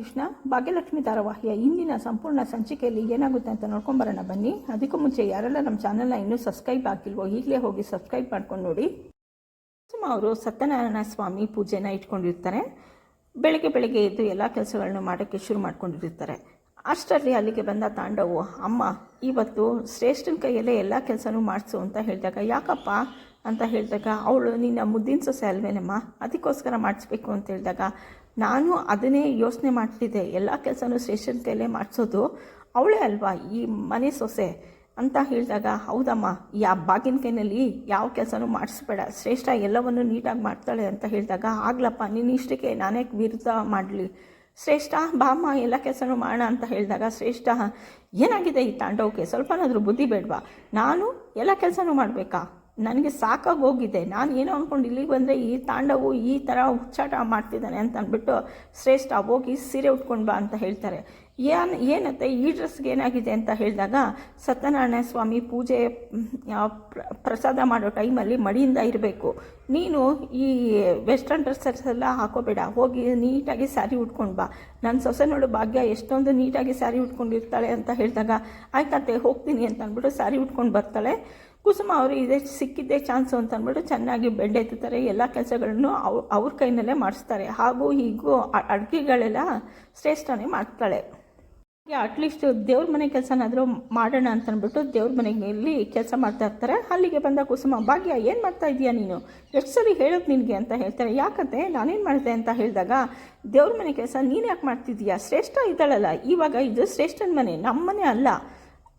ಕೃಷ್ಣ, ಭಾಗ್ಯಲಕ್ಷ್ಮಿ ಧಾರಾವಾಹಿಯ ಇಂದಿನ ಸಂಪೂರ್ಣ ಸಂಚಿಕೆಯಲ್ಲಿ ಏನಾಗುತ್ತೆ ಅಂತ ನೋಡ್ಕೊಂಬರೋಣ ಬನ್ನಿ. ಅದಕ್ಕೂ ಮುಂಚೆ ಯಾರೆಲ್ಲ ನಮ್ಮ ಚಾನಲ್ನ ಇನ್ನೂ ಸಬ್ಸ್ಕ್ರೈಬ್ ಆಗಿಲ್ವೋ ಈಗಲೇ ಹೋಗಿ ಸಬ್ಸ್ಕ್ರೈಬ್ ಮಾಡ್ಕೊಂಡು ನೋಡಿ. ಸುಮ್ಮ ಅವರು ಸತ್ಯನಾರಾಯಣ ಸ್ವಾಮಿ ಪೂಜೆನ ಇಟ್ಕೊಂಡಿರ್ತಾರೆ. ಬೆಳಗ್ಗೆ ಬೆಳಗ್ಗೆ ಎದ್ದು ಎಲ್ಲ ಕೆಲಸಗಳನ್ನು ಮಾಡೋಕ್ಕೆ ಶುರು ಮಾಡ್ಕೊಂಡಿರ್ತಾರೆ. ಅಷ್ಟರಲ್ಲಿ ಅಲ್ಲಿಗೆ ಬಂದ ತಾಂಡವು, ಅಮ್ಮ, ಇವತ್ತು ಶ್ರೇಷ್ಠನ ಕೈಯಲ್ಲೇ ಎಲ್ಲ ಕೆಲಸನೂ ಮಾಡಿಸು ಅಂತ ಹೇಳಿದಾಗ, ಯಾಕಪ್ಪ? ಅಂತ ಹೇಳಿದಾಗ, ಅವಳು ನಿನ್ನ ಮುದ್ದಿನ ಸೊಸೆ ಅಲ್ವೇನಮ್ಮ? ಅದಕ್ಕೋಸ್ಕರ ಮಾಡಿಸ್ಬೇಕು ಅಂತ ಹೇಳಿದಾಗ ನಾನು ಅದನ್ನೇ ಯೋಚನೆ ಮಾಡ್ತಿದ್ದೆ. ಎಲ್ಲ ಕೆಲಸನೂ ಸ್ಟೇಷನ್ ಕೈಲೇ ಮಾಡಿಸೋದು ಅವಳೇ ಅಲ್ವಾ? ಈ ಮನೆ ಸೊಸೆ ಅಂತ ಹೇಳಿದಾಗ, ಹೌದಮ್ಮ, ಈ ಬಾಗಿನ ಕೈನಲ್ಲಿ ಯಾವ ಕೆಲಸನೂ ಮಾಡಿಸ್ಬೇಡ. ಶ್ರೇಷ್ಠ ಎಲ್ಲವನ್ನು ನೀಟಾಗಿ ಮಾಡ್ತಾಳೆ ಅಂತ ಹೇಳಿದಾಗ, ಆಗ್ಲಪ್ಪ, ನಿನ್ನ ಇಷ್ಟಕ್ಕೆ ನಾನೇ ವಿರುದ್ಧ ಮಾಡಲಿ. ಶ್ರೇಷ್ಠ, ಬಾಮ್ಮ, ಎಲ್ಲ ಕೆಲಸನೂ ಮಾಡೋಣ ಅಂತ ಹೇಳಿದಾಗ, ಶ್ರೇಷ್ಠ, ಏನಾಗಿದೆ ಈ ತಾಂಡವಕ್ಕೆ? ಸ್ವಲ್ಪನಾದರೂ ಬುದ್ಧಿ ಬೇಡವಾ? ನಾನು ಎಲ್ಲ ಕೆಲಸನೂ ಮಾಡಬೇಕಾ? ನನಗೆ ಸಾಕಾಗಿ ಹೋಗಿದೆ. ನಾನು ಏನೋ ಅಂದ್ಕೊಂಡು ಇಲ್ಲಿಗೆ ಬಂದರೆ ಈ ತಾಂಡವು ಈ ಥರ ಹುಚ್ಚಾಟ ಮಾಡ್ತಿದ್ದಾನೆ ಅಂತ ಅಂದ್ಬಿಟ್ಟು ಶ್ರೇಷ್ಠ ಹೋಗಿ ಸೀರೆ ಉಟ್ಕೊಂಡು ಬಾ ಅಂತ ಹೇಳ್ತಾರೆ. ಏನು ಏನತ್ತೆ, ಈ ಡ್ರೆಸ್ಗೆ ಏನಾಗಿದೆ ಅಂತ ಹೇಳಿದಾಗ ಸತ್ಯನಾರಾಯಣ ಸ್ವಾಮಿ ಪೂಜೆ ಪ್ರ- ಪ್ರಸಾದ ಮಾಡೋ ಟೈಮಲ್ಲಿ ಮಡಿಯಿಂದ ಇರಬೇಕು. ನೀನು ಈ ವೆಸ್ಟರ್ನ್ ಡ್ರೆಸ್ಸಸ್ ಎಲ್ಲ ಹಾಕೋಬೇಡ. ಹೋಗಿ ನೀಟಾಗಿ ಸ್ಯಾರಿ ಉಟ್ಕೊಂಡು ಬಾ. ನನ್ನ ಸೊಸೆ ನೋಡು ಭಾಗ್ಯ ಎಷ್ಟೊಂದು ನೀಟಾಗಿ ಸ್ಯಾರಿ ಉಟ್ಕೊಂಡಿರ್ತಾಳೆ ಅಂತ ಹೇಳಿದಾಗ, ಆಯ್ತಂತೆ, ಹೋಗ್ತೀನಿ ಅಂತ ಅಂದ್ಬಿಟ್ಟು ಸ್ಯಾರಿ ಉಟ್ಕೊಂಡು ಬರ್ತಾಳೆ. ಕುಸುಮ ಅವರು ಇದೇ, ಸಿಕ್ಕಿದ್ದೇ ಚಾನ್ಸು ಅಂತ ಅಂದ್ಬಿಟ್ಟು ಚೆನ್ನಾಗಿ ಬೆಡ್ ಎತ್ತುತ್ತಾರೆ. ಎಲ್ಲ ಕೆಲಸಗಳನ್ನು ಅವ್ ಅವ್ರ ಕೈನಲ್ಲೇ ಮಾಡಿಸ್ತಾರೆ. ಹಾಗೂ ಹೀಗೂ ಅಡುಗೆಗಳೆಲ್ಲ ಶ್ರೇಷ್ಠನೇ ಮಾಡ್ತಾಳೆ. ಅಟ್ಲೀಸ್ಟ್ ದೇವ್ರ ಮನೆ ಕೆಲಸನಾದರೂ ಮಾಡೋಣ ಅಂತ ಅಂದ್ಬಿಟ್ಟು ದೇವ್ರ ಮನೆಯಲ್ಲಿ ಕೆಲಸ ಮಾಡ್ತಾ ಇರ್ತಾರೆ. ಅಲ್ಲಿಗೆ ಬಂದ ಕುಸುಮ, ಭಾಗ್ಯ, ಏನು ಮಾಡ್ತಾ ಇದೀಯಾ ನೀನು? ಎಷ್ಟು ಸರಿ ಹೇಳೋದು ನಿನಗೆ ಅಂತ ಹೇಳ್ತಾರೆ. ಯಾಕಂತೆ? ನಾನೇನು ಮಾಡಿದೆ ಅಂತ ಹೇಳಿದಾಗ, ದೇವ್ರ ಮನೆ ಕೆಲಸ ನೀನು ಯಾಕೆ ಮಾಡ್ತಿದ್ದೀಯಾ? ಶ್ರೇಷ್ಠ ಇದ್ದಾಳಲ್ಲ. ಇವಾಗ ಇದು ಶ್ರೇಷ್ಠನ ಮನೆ ನಮ್ಮ ಮನೆ ಅಲ್ಲ.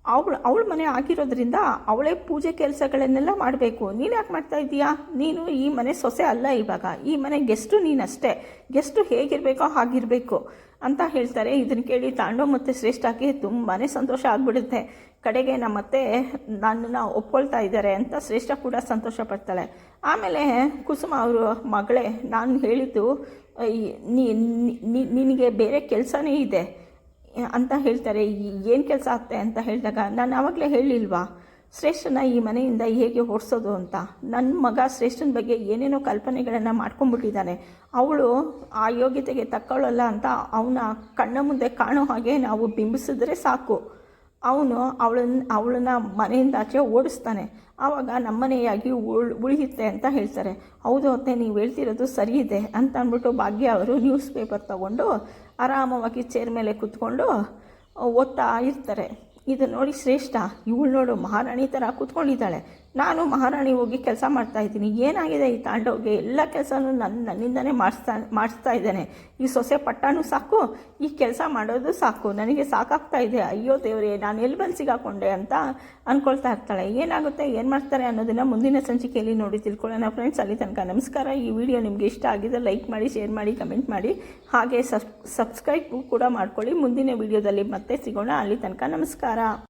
ಅವಳು, ಅವಳ ಮನೆ ಆಗಿರೋದ್ರಿಂದ ಅವಳೇ ಪೂಜೆ ಕೆಲಸಗಳನ್ನೆಲ್ಲ ಮಾಡಬೇಕು. ನೀನು ಯಾಕೆ ಮಾಡ್ತಾ ಇದ್ದೀಯಾ? ನೀನು ಈ ಮನೆ ಸೊಸೆ ಅಲ್ಲ ಇವಾಗ. ಈ ಮನೆ ಗೆಸ್ಟು ನೀನಷ್ಟೇ. ಗೆಸ್ಟು ಹೇಗಿರಬೇಕೋ ಹಾಗಿರಬೇಕು ಅಂತ ಹೇಳ್ತಾರೆ. ಇದನ್ನು ಕೇಳಿ ತಾಂಡವ ಮತ್ತು ಶ್ರೇಷ್ಠಕ್ಕೆ ತುಂಬಾ ಸಂತೋಷ ಆಗಿಬಿಡುತ್ತೆ. ಕಡೆಗೆ ನಮ್ಮತ್ತೆ ನನ್ನನ್ನು ಒಪ್ಕೊಳ್ತಾ ಇದ್ದಾರೆ ಅಂತ ಶ್ರೇಷ್ಠ ಕೂಡ ಸಂತೋಷ ಪಡ್ತಾಳೆ. ಆಮೇಲೆ ಕುಸುಮ ಅವರು ಮಗಳೇ, ನಾನು ಹೇಳಿದ್ದು ನಿನಗೆ ಬೇರೆ ಕೆಲಸನೇ ಇದೆ. ಅಂತ ಹೇಳ್ತಾರೆ ಏನು ಕೆಲಸ ಆಗ್ತೆ ಅಂತ ಹೇಳಿದಾಗ, ನಾನು ಆವಾಗಲೇ ಹೇಳಿಲ್ವಾ, ಶ್ರೇಷ್ಠನ ಈ ಮನೆಯಿಂದ ಹೇಗೆ ಓಡಿಸೋದು ಅಂತ. ನನ್ನ ಮಗ ಶ್ರೇಷ್ಠನ ಬಗ್ಗೆ ಏನೇನೋ ಕಲ್ಪನೆಗಳನ್ನು ಮಾಡ್ಕೊಂಡ್ಬಿಟ್ಟಿದ್ದಾನೆ ಅವಳು ಆ ಯೋಗ್ಯತೆಗೆ ತಕ್ಕೊಳ್ಳಲ್ಲ ಅಂತ ಅವನ ಕಣ್ಣ ಮುಂದೆ ಕಾಣೋ ಹಾಗೆ ನಾವು ಬಿಂಬಿಸಿದ್ರೆ ಸಾಕು. ಅವನು ಅವಳನ್ನ ಅವಳನ್ನ ಮನೆಯಿಂದ ಆಚೆ ಓಡಿಸ್ತಾನೆ. ಆವಾಗ ನಮ್ಮನೆಯಾಗಿ ಉಳ್, ಉಳಿಯುತ್ತೆ ಅಂತ ಹೇಳ್ತಾರೆ. ಹೌದು ಅತ್ತೆ, ನೀವು ಹೇಳ್ತಿರೋದು ಸರಿ ಇದೆ ಅಂತ ಅಂದ್ಬಿಟ್ಟು ಭಾಗ್ಯ ಅವರು ನ್ಯೂಸ್ ಪೇಪರ್ ತಗೊಂಡು ಆರಾಮವಾಗಿ ಚೇರ್ ಮೇಲೆ ಕೂತ್ಕೊಂಡು, ಓದ್ತಾ ಇರ್ತಾರೆ. ಇದು ನೋಡಿ ಶ್ರೇಷ್ಠ. ಇವಳು ನೋಡು ಮಹಾರಾಣಿ ಥರ ಕೂತ್ಕೊಂಡಿದ್ದಾಳೆ. ನಾನು ಮಹಾರಾಣಿ ಹೋಗಿ ಕೆಲಸ ಮಾಡ್ತಾ ಇದ್ದೀನಿ. ಏನಾಗಿದೆ ಈ ತಾಂಡವ್ಗೆ? ಎಲ್ಲ ಕೆಲಸನೂ ನನ್ನ ನನ್ನಿಂದನೇ ಮಾಡಿಸ್ತಾ ಮಾಡಿಸ್ತಾ ಇದ್ದಾನೆ. ಈ ಸೊಸೆ ಪಟ್ಟಾನು ಸಾಕು, ಈ ಕೆಲಸ ಮಾಡೋದು ಸಾಕು. ನನಗೆ ಸಾಕಾಗ್ತಾ ಇದೆ. ಅಯ್ಯೋ ದೇವರೇ, ನಾನು ಎಲ್ಲಿ ಬಂದು ಸಿಗಾಕೊಂಡೆ ಅಂತ ಅಂದ್ಕೊಳ್ತಾ ಇರ್ತಾಳೆ. ಏನಾಗುತ್ತೆ, ಏನು ಮಾಡ್ತಾರೆ ಅನ್ನೋದನ್ನು ಮುಂದಿನ ಸಂಚಿಕೆಯಲ್ಲಿ ನೋಡಿ ತಿಳ್ಕೊಳ್ಳೋಣ ಫ್ರೆಂಡ್ಸ್ ಅಲ್ಲಿ ತನಕ ನಮಸ್ಕಾರ. ಈ ವಿಡಿಯೋ ನಿಮಗೆ ಇಷ್ಟ ಆಗಿದೆ ಲೈಕ್ ಮಾಡಿ ಶೇರ್ ಮಾಡಿ ಕಮೆಂಟ್ ಮಾಡಿ. ಹಾಗೆ ಸಬ್ ಸಬ್ಸ್ಕ್ರೈಬ್ ಕೂಡ ಮಾಡ್ಕೊಳ್ಳಿ. ಮುಂದಿನ ವಿಡಿಯೋದಲ್ಲಿ ಮತ್ತೆ ಸಿಗೋಣ. ಅಲ್ಲಿ ತನಕ ನಮಸ್ಕಾರ.